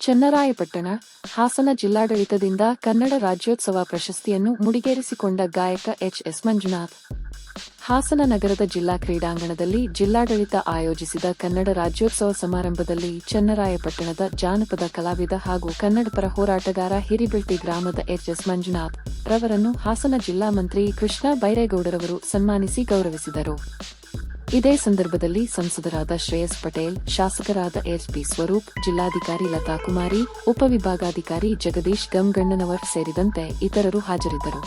ಚನ್ನರಾಯಪಟ್ಟಣ, ಹಾಸನ ಜಿಲ್ಲಾಡಳಿತದಿಂದ ಕನ್ನಡ ರಾಜ್ಯೋತ್ಸವ ಪ್ರಶಸ್ತಿಯನ್ನು ಮುಡಿಗೇರಿಸಿಕೊಂಡ ಗಾಯಕ ಎಚ್ ಎಸ್ ಮಂಜುನಾಥ್. ಹಾಸನ ನಗರದ ಜಿಲ್ಲಾ ಕ್ರೀಡಾಂಗಣದಲ್ಲಿ ಜಿಲ್ಲಾಡಳಿತ ಆಯೋಜಿಸಿದ ಕನ್ನಡ ರಾಜ್ಯೋತ್ಸವ ಸಮಾರಂಭದಲ್ಲಿ ಚನ್ನರಾಯಪಟ್ಟಣದ ಜಾನಪದ ಕಲಾವಿದ ಹಾಗೂ ಕನ್ನಡಪರ ಹೋರಾಟಗಾರ ಹಿರಿಬೆಳ್ತಿ ಗ್ರಾಮದ ಎಚ್ ಎಸ್ ಮಂಜುನಾಥ್ ರವರನ್ನು ಹಾಸನ ಜಿಲ್ಲಾ ಮಂತ್ರಿ ಕೃಷ್ಣ ಬೈರೇಗೌಡರವರು ಸನ್ಮಾನಿಸಿ ಗೌರವಿಸಿದರು. ಇದೇ ಸಂದರ್ಭದಲ್ಲಿ ಸಂಸದರಾದ ಶ್ರೇಯಸ್ ಪಟೇಲ್, ಶಾಸಕರಾದ ಎಚ್ ಪಿ ಸ್ವರೂಪ್, ಜಿಲ್ಲಾಧಿಕಾರಿ ಲತಾ ಕುಮಾರಿ, ಉಪವಿಭಾಗಾಧಿಕಾರಿ ಜಗದೀಶ್ ಗಂಗಣ್ಣನವರ್ ಸೇರಿದಂತೆ ಇತರರು ಹಾಜರಿದ್ದರು.